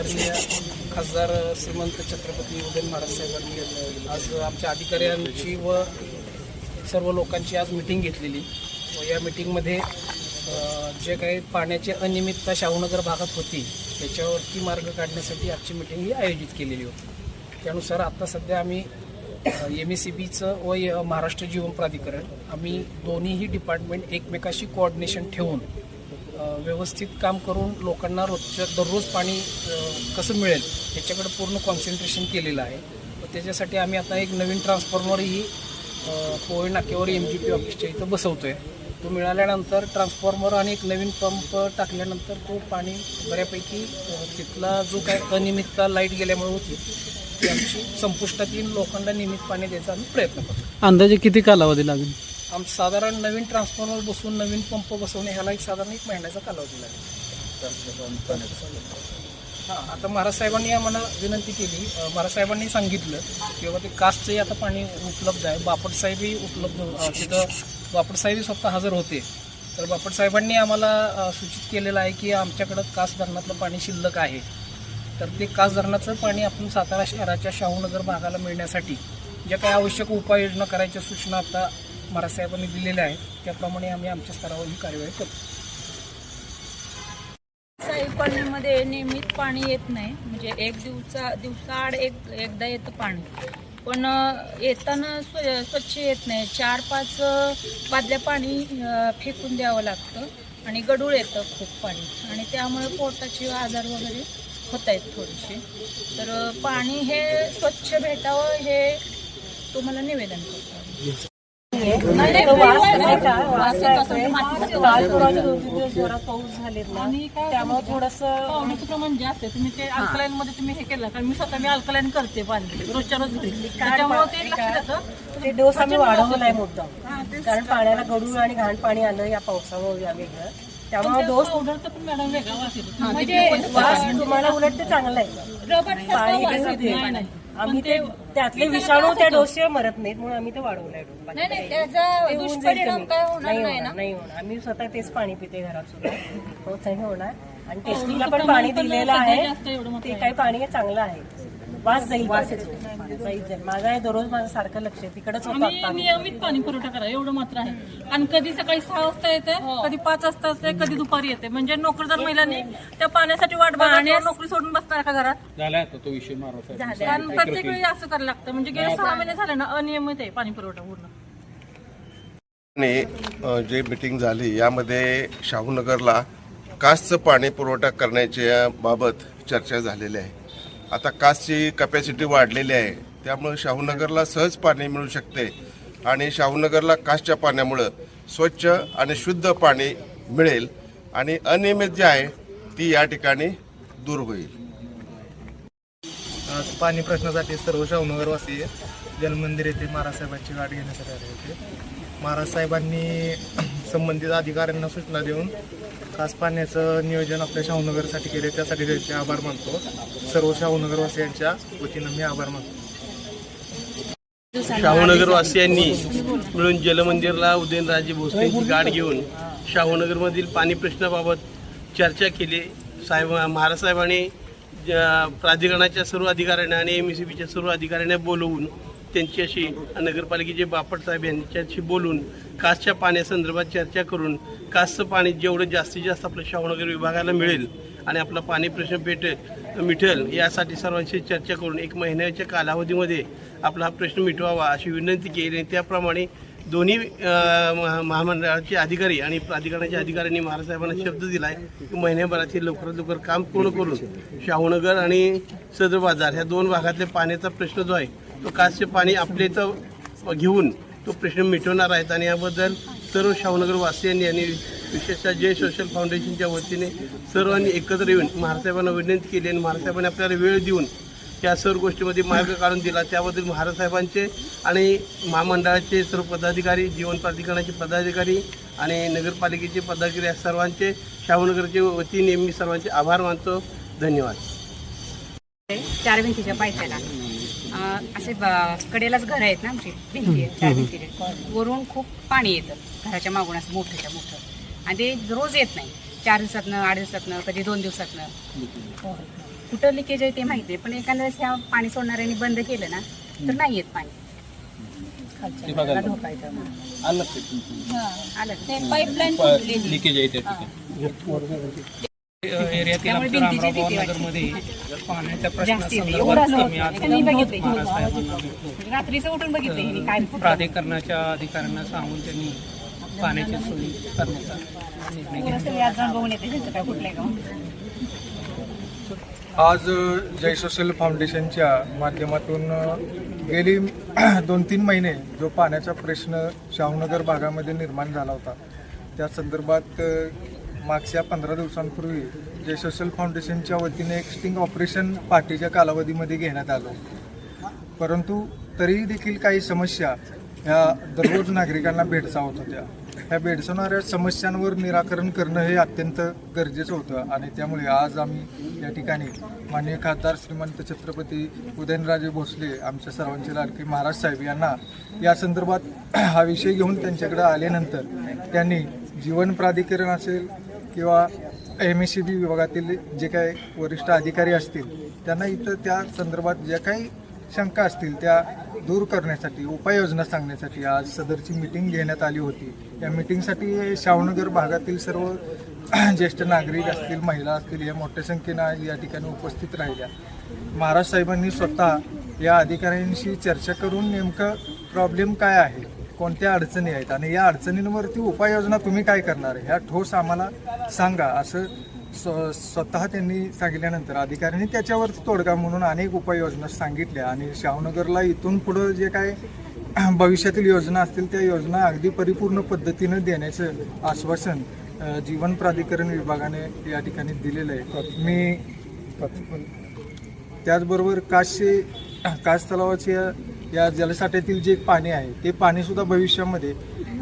आदरणीय खासदार श्रीमंत छत्रपती उदयन महाराज साहेबांनी आज आमच्या अधिकाऱ्यांची व सर्व लोकांची आज मिटिंग घेतलेली. व या मिटिंगमध्ये जे काही पाण्याची अनियमितता शाहूनगर भागात होती त्याच्यावरती मार्ग काढण्यासाठी आजची मिटिंग ही आयोजित केलेली होती. त्यानुसार आत्ता सध्या आम्ही एम एस सी बीचं व य- महाराष्ट्र जीवन प्राधिकरण आम्ही दोन्हीही डिपार्टमेंट एकमेकाशी कोऑर्डिनेशन ठेवून व्यवस्थित काम करून लोकांना रोजच्या दररोज पाणी कसं मिळेल याच्याकडे पूर्ण कॉन्सन्ट्रेशन केलेलं आहे. व त्याच्यासाठी आम्ही आता एक नवीन ट्रान्सफॉर्मरही अ, पोवई नाक्यावर एम जी पी ऑफिसच्या इथं बसवतो आहे तो मिळाल्यानंतर ट्रान्सफॉर्मर आणि एक नवीन पंप टाकल्यानंतर तो पाणी बऱ्यापैकी तिथला जो काय अनियमितता लाइट गेल्यामुळे होती ती आमची संपुष्टात लोकांना नियमित पाणी द्यायचा आम्ही प्रयत्न करतो अंदाजे किती कालावधी लागेल? आम साधारण नवीन ट्रान्सफॉर्मर बसवून नवीन पंप बसवणे ह्याला एक साधारण एक महिन्याचा कालावधी लागेल. हां आता महाराज साहेबांनी आम्हाला विनंती केली. महाराज साहेबांनी सांगितलं की बाबा ते कास्टचंही आता पाणी उपलब्ध आहे. बापट साहेबही उपलब्ध तिथं बापट साहेबही स्वतः हजर होते. तर बापट साहेबांनी आम्हाला सूचित केलेलं आहे की आमच्याकडं कास धरणातलं पाणी शिल्लक आहे. तर ते कास धरणाचं पाणी आपण सातारा शहराच्या शाहूनगर भागाला मिळण्यासाठी ज्या काही आवश्यक उपाययोजना करायच्या सूचना आता महाराज साहेबांनी दिलेल्या आहेत. त्याप्रमाणे आम्ही आमच्या स्तरावर ही कार्यवाही करतो. साईपाण्यामध्ये नियमित पाणी येत नाही. म्हणजे एक दिवसा दिवसाआड एक एकदा येतं पाणी. पण येताना स्व स्वच्छ येत नाही. चार पाच बादल्या पाणी फेकून द्यावं लागतं. आणि गडूळ येतं खूप पाणी. आणि त्यामुळे पोटाचे आजार वगैरे होत आहेत थोडेसे. तर पाणी हे स्वच्छ भेटावं हे तुम्हाला निवेदन करतो. जोरात पाऊस झालेत ना त्यामुळे थोडस पाण्याचं प्रमाण जास्त आहे. तुम्ही ते अल्कलाईन मध्ये तुम्ही हे केलं कारण मी स्वतः मी अल्कलाईन करते पाणी रोजच्या रोज घरी. त्याच्यामुळे ते लक्षात येतं. ते डोस आम्ही वाढवलाय मुद्दाम. कारण पाण्याला गडूळ आणि घाण पाणी आलं या पावसामुळे या वेगळं. त्यामुळे डोस पावडरचा पण मॅडम वेगळा वास येतो. म्हणजे वास तुम्हाला उलट ते चांगलं आहे. पाणी आम्ही ते त्यातले विषाणू त्या डोसशिवाय मरत नाहीत म्हणून आम्ही ते वाढवलाय डोस. बाकी नाही नाही काही त्याचा ते होऊन जाईल दुष्परिणाम कमी. काय होणार नाही नाही ना? होणार नाही होणार. आम्ही स्वतः तेच पाणी पिते घरात सुद्धा. होत नाही होणार. आणि टेस्टिंगला पण पाणी दिलेलं आहे. ते काही पाणी चांगलं आहे. वास जाईल वास येतो जाईल जाईल. माझा आहे दररोज माझं सारखं लक्ष आहे. तिकडच होतं आम्ही आता. नियमित पाणी पुरवठा करा एवढं मात्र आहे. आणि कधी सकाळी सहा वाजता येते कधी पाच वाजता येते कधी दुपारी येते. म्हणजे नोकरदार महिलांनी त्या पाण्यासाठी वाट बघा नोकरी सोडून बसणार का घरात? कारण प्रत्येक वेळी असं करायला लागतं. म्हणजे गेले सहा महिने झाले ना अनियमित आहे पाणी पुरवठा पूर्ण. जे मीटिंग झाली यामध्ये शाहूनगरला कासचं पाणी पुरवठा करण्याच्या बाबत चर्चा झालेली आहे. आता कासची कपॅसिटी वाढलेली आहे. त्यामुळं शाहूनगरला सहज पाणी मिळू शकते. आणि शाहूनगरला कासच्या पाण्यामुळं स्वच्छ आणि शुद्ध पाणी मिळेल. आणि अनियमित जे आहे ती या ठिकाणी दूर होईल. पाणी प्रश्नासाठी सर्व शाहूनगरवासी जलमंदिर येथे महाराज साहेबांची गाठ घेण्यासाठी आले होते. महाराज साहेबांनी संबंधित अधिकाऱ्यांना सूचना देऊन खास पाण्याचं नियोजन आपल्या शाहूनगरसाठी केले. त्यासाठी त्यांचे आभार मानतो. सर्व शाहूनगरवासियांच्या वतीनं मी आभार मानतो. शाहूनगरवासियांनी मिळून जलमंदिरला उदयनराजे भोसलेंची गाठ घेऊन शाहूनगरमधील पाणी प्रश्नाबाबत चर्चा केली. साहेब महाराज साहेबांनी प्राधिकरणाच्या सर्व अधिकाऱ्यांना आणि एम सी बीच्या सर्व अधिकाऱ्यांना बोलवून त्यांच्याशी नगरपालिकेचे बापट साहेब यांच्याशी बोलून कासच्या पाण्यासंदर्भात चर्चा करून कासचं पाणी जेवढं जास्तीत जास्त आपलं शाहूनगर विभागाला मिळेल आणि आपला पाणी प्रश्न पेटेल मिटेल यासाठी सर्वांशी चर्चा करून एक महिन्याच्या कालावधीमध्ये आपला हा प्रश्न मिटवावा अशी विनंती केली आणि त्याप्रमाणे दोन्ही महा- महामंडळाचे अधिकारी आणि प्राधिकरणाच्या अधिकाऱ्यांनी महाराजसाहेबांना शब्द दिला आहे की महिन्याभरात हे लवकरात लवकर काम पूर्ण करून शाहूनगर आणि सदर बाजार ह्या दोन भागातल्या पाण्याचा प्रश्न जो आहे तो कासचे पाणी आपल्या इथं घेऊन तो प्रश्न मिटवणार आहेत आणि याबद्दल सर्व शाहूनगर वासियांनी आणि विशेषतः जय सोशल फाउंडेशनच्या वतीने सर्वांनी एकत्र येऊन महारासाहेबांना विनंती केली आणि महारासाहेबांनी आपल्याला वेळ देऊन या सर्व गोष्टीमध्ये मार्ग काढून दिला. त्याबद्दल महाराजसाहेबांचे आणि महामंडळाचे सर्व पदाधिकारी जीवन प्राधिकरणाचे पदाधिकारी आणि नगरपालिकेचे पदाधिकारी या सर्वांचे शाहनगरचे वतीने मी सर्वांचे आभार मानतो. धन्यवाद. चार भिंतीच्या पायथ्याला. असे ब- कडेलाच घर आहेत ना आमची भिंती आहेत, चार भिंती वरून खूप पाणी येतं घराच्या मागून असं मोठंच्या मोठं. आणि ते रोज येत नाही. चार दिवसातनं आठ दिवसातनं कधी दोन दिवसातनं. कुठं लिकेज आहे ते माहिती आहे पण एखाद्या वेळेस ह्या पाणी सोडणाऱ्यांनी बंद केलं ना तर नाही येत पाणी. आलं ते पाईपलाईन फुटलेली एरियातील आमच्या रामराव नगरमध्ये पाण्याच्या. प्रश्नासंदर्भात प्राधिकरणाच्या अधिकाऱ्यांना सांगून त्यांनी पाण्याची सोयी करण्याचा निर्णय घेतला. सगळे आज जय सोशल फाउंडेशनच्या माध्यमातून गेली दोन तीन महिने जो पाण्याचा प्रश्न शाहूनगर भागामध्ये निर्माण झाला होता त्या संदर्भात मागच्या पंधरा दिवसांपूर्वी जे सोशल फाउंडेशनच्या वतीने एक स्टिंग ऑपरेशन पार्टीच्या कालावधीमध्ये घेण्यात आलं. परंतु तरीही देखील काही समस्या ह्या दररोज नागरिकांना भेडसावत होत्या. ह्या भेडसावणाऱ्या समस्यांवर निराकरण करणं हे अत्यंत गरजेचं होतं आणि त्यामुळे आज आम्ही या ठिकाणी माननीय खासदार श्रीमंत छत्रपती उदयनराजे भोसले आमच्या सर्वांचे लाडके महाराज साहेब यांना या संदर्भात हा विषय घेऊन त्यांच्याकडे आल्यानंतर त्यांनी जीवन प्राधिकरण असेल किंवा एम एस सी बी विभागातील जे काही वरिष्ठ अधिकारी असतील त्यांना इथं त्या संदर्भात ज्या काही शंका असतील त्या दूर करण्यासाठी उपाययोजना सांगण्यासाठी आज सदरची मिटिंग घेण्यात आली होती. या मिटिंगसाठी शाहूनगर भागातील सर्व ज्येष्ठ नागरिक असतील महिला असतील या मोठ्या संख्येनं आज या ठिकाणी उपस्थित राहिल्या. महाराज साहेबांनी स्वतः या अधिकाऱ्यांशी चर्चा करून नेमकं प्रॉब्लेम काय आहे? कोणत्या अडचणी आहेत? आणि या अडचणींवरती उपाययोजना तुम्ही काय करणार? ह्या ठोस आम्हाला सांगा असं स्व स्वतः त्यांनी सांगितल्यानंतर अधिकाऱ्यांनी त्याच्यावरती तोडगा म्हणून अनेक उपाययोजना सांगितल्या. आणि शाहनगरला इथून पुढं जे काय भविष्यातील योजना असतील त्या योजना अगदी परिपूर्ण पद्धतीनं देण्याचं आश्वासन जीवन प्राधिकरण विभागाने या ठिकाणी दिलेलं आहे. मी त्याचबरोबर काशे कास तलावाच्या या जलसाठ्यातील जे पाणी आहे ते पाणीसुद्धा भविष्यामध्ये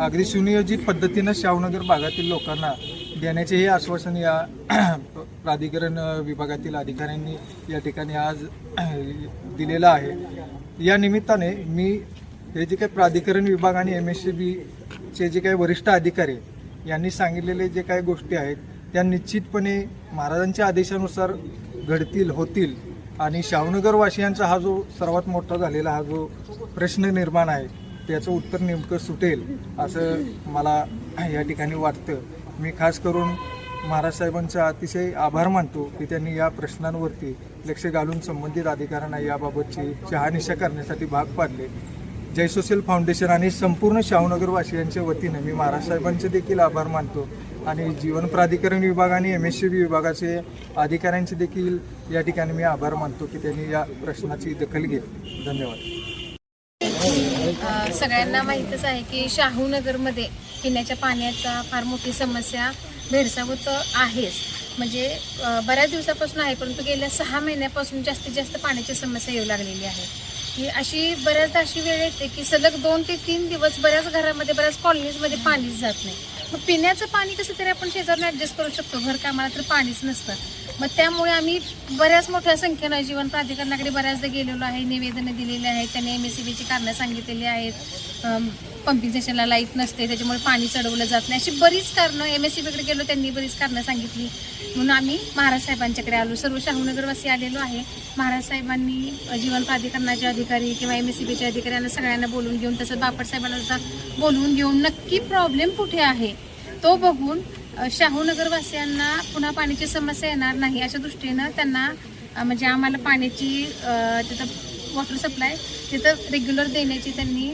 अगदी सुनियोजित पद्धतीनं शाहूनगर भागातील लोकांना देण्याचे हे आश्वासन या प्राधिकरण विभागातील अधिकाऱ्यांनी या ठिकाणी आज दिलेलं आहे. या निमित्ताने मी हे जे काही प्राधिकरण विभाग आणि एम एस सी बीचे जे काही वरिष्ठ अधिकारी यांनी सांगितलेले जे काही गोष्टी आहेत त्या निश्चितपणे महाराजांच्या आदेशानुसार घडतील होतील. आणि शाहूनगरवासियांचा हा जो सर्वात मोठा झालेला हा जो प्रश्न निर्माण आहे त्याचं उत्तर नेमकं सुटेल असं मला या ठिकाणी वाटतं. मी खास करून महाराज साहेबांचा अतिशय आभार मानतो की त्यांनी या प्रश्नांवरती लक्ष घालून संबंधित अधिकाऱ्यांना याबाबतची शहानिशा करण्यासाठी भाग पाडले. जय सोशल फाउंडेशन आणि संपूर्ण शाहूनगर वतीनं मी महाराज साहेबांचे देखील आभार मानतो. आणि जीवन प्राधिकरण विभाग आणि एम एस सी बी विभागाचे अधिकाऱ्यांचे देखील या ठिकाणी मी आभार मानतो की त्यांनी या प्रश्नाची दखल घेतली. धन्यवाद. सगळ्यांना माहीतच आहे की शाहूनगरमध्ये पिण्याच्या पाण्याचा फार मोठी समस्या भेडसावत आहेच. म्हणजे बऱ्याच दिवसापासून आहे परंतु गेल्या सहा महिन्यापासून जास्तीत जास्त पाण्याची समस्या येऊ लागलेली आहे. ही अशी बऱ्याचदा अशी वेळ येते की सलग दोन ते तीन दिवस बऱ्याच घरामध्ये बऱ्याच कॉलनीजमध्ये पाणीच जात नाही. मग पिण्याचं पाणी कसं तरी आपण शेजारने ॲडजस्ट करू शकतो. घर कामाला तर पाणीच नसतं. मग त्यामुळे आम्ही बऱ्याच मोठ्या संख्येनं जीवन प्राधिकरणाकडे बऱ्याचदा गेलेलो आहे निवेदनं दिलेली आहेत त्यांनी एम एस सी बीची कारणं सांगितलेली आहेत. पंपिंग स्टेशनला लाइट नसते त्याच्यामुळे पाणी चढवलं जात नाही. अशी बरीच कारणं एम एस सी बीकडे गेलो त्यांनी बरीच कारणं सांगितली. म्हणून आम्ही महाराज साहेबांच्याकडे आलो. सर्व शाहूनगरवासी आलेलो आहे. महाराज साहेबांनी जीवन प्राधिकरणाचे अधिकारी किंवा एम एस सी बीचे अधिकाऱ्यांना सगळ्यांना बोलून घेऊन तसंच बापट साहेबांना सुद्धा बोलवून घेऊन नक्की प्रॉब्लेम कुठे आहे? तो बघून शाहूनगरवासियांना पुन्हा पाण्याची समस्या येणार नाही अशा दृष्टीनं त्यांना म्हणजे आम्हाला पाण्याची तिथं वॉटर सप्लाय तिथं रेग्युलर देण्याची त्यांनी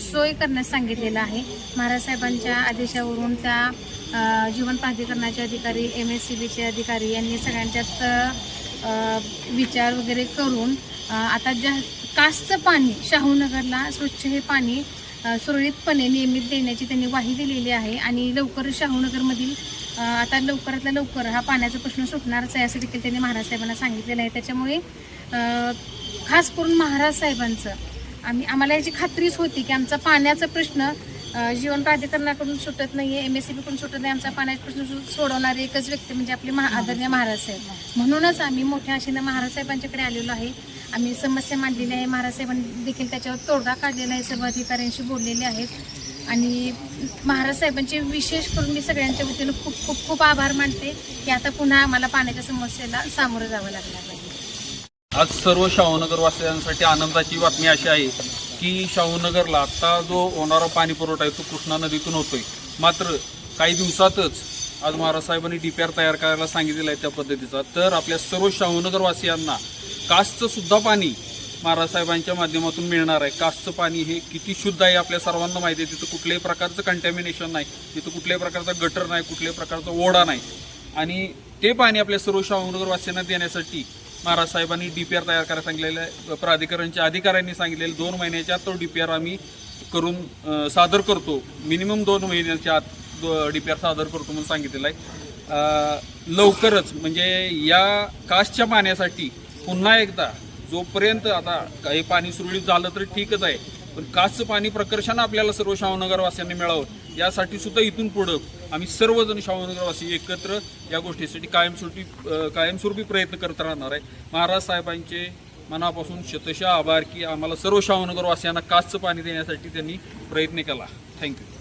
सोय करण्यास सांगितलेलं आहे. महाराज साहेबांच्या आदेशावरून त्या जीवन प्राधिकरणाचे अधिकारी एम एस सी बीचे अधिकारी यांनी सगळ्यांच्यात विचार वगैरे करून आता ज्या कासचं पाणी शाहूनगरला स्वच्छ हे पाणी सुरळीतपणे नियमित देण्याची त्यांनी ग्वाही दिलेली आहे आणि लवकर शाहूनगरमधील आता लवकरातल्या लवकर हा पाण्याचा प्रश्न सुटणारच आहे असं देखील त्यांनी महाराज साहेबांना सांगितलेलं आहे. त्याच्यामुळे खास करून महाराज साहेबांचं आम्ही आम्हाला याची खात्रीच होती की आमचा पाण्याचा प्रश्न जीवन प्राधिकरणाकडून सुटत नाही आहे एम एस सी बीकडून सुटत नाही आमचा पाण्याचा प्रश्न सोडवणारे एकच व्यक्ती म्हणजे आपले महा आदरणीय महाराज साहेब. म्हणूनच आम्ही मोठ्या आशेनं महाराज साहेबांच्याकडे आलेलो आहे. आम्ही समस्या मांडलेली आहे. महाराजसाहेबांनी देखील त्याच्यावर तोडगा काढलेला आहे. सर्व अधिकाऱ्यांशी बोललेले आहेत. आणि महाराज साहेबांचे विशेष करून मी सगळ्यांच्या वतीनं खूप खूप खूप आभार मानते की आता पुन्हा आम्हाला पाण्याच्या समस्येला सामोरं जावं लागणार नाही आज सर्व शाहूनगरवासियांसाठी आनंदाची बातमी अशी आहे की शाहूनगरला आत्ता जो होणारा पाणी पुरवठा आहे तो कृष्णा नदीतून होतोय. मात्र काही दिवसातच आज महाराज साहेबांनी डी पी आर तयार करायला सांगितलेलं आहे त्या पद्धतीचा. तर आपल्या सर्व शाहूनगरवासियांना कासचं सुद्धा पाणी महाराजसाहेबांच्या माध्यमातून मिळणार आहे. कासचं पाणी हे किती शुद्ध आहे आपल्या सर्वांना माहिती आहे. तिथं कुठल्याही प्रकारचं कंटॅमिनेशन नाही. तिथं कुठल्याही प्रकारचा गटर नाही कुठल्याही प्रकारचा ओढा नाही. आणि ते पाणी आपल्या सर्व शाहूनगरवासियांना देण्यासाठी महाराज साहेबांनी डी पी आर तयार करायला सांगितलेलं आहे. प्राधिकरणच्या अधिकाऱ्यांनी सांगितलेलं दोन महिन्याच्या आत तो डी पी आर आम्ही करून सादर करतो. मिनिमम दोन महिन्याच्या आत डी पी आर सादर करतो म्हणून सांगितलेलं आहे. लवकरच म्हणजे या कासच्या पाण्यासाठी पुन्हा एकदा जोपर्यंत आता काही पाणी सुरळीत झालं तर ठीकच आहे. पण कासचं पाणी प्रकर्षानं आपल्याला सर्व शाहूनगरवासियांनी मिळावं. यासाठी सुद्धा इथून पुढं आम्ही सर्वजण शाहूनगरवासी एकत्र या गोष्टीसाठी कायमस्वरूपी कायमस्वरूपी प्रयत्न करत राहणार आहे. महाराज साहेबांचे मनापासून शतशा आभार की आम्हाला सर्व शाहूनगरवासियांना कासचं पाणी देण्यासाठी त्यांनी प्रयत्न केला. थँक्यू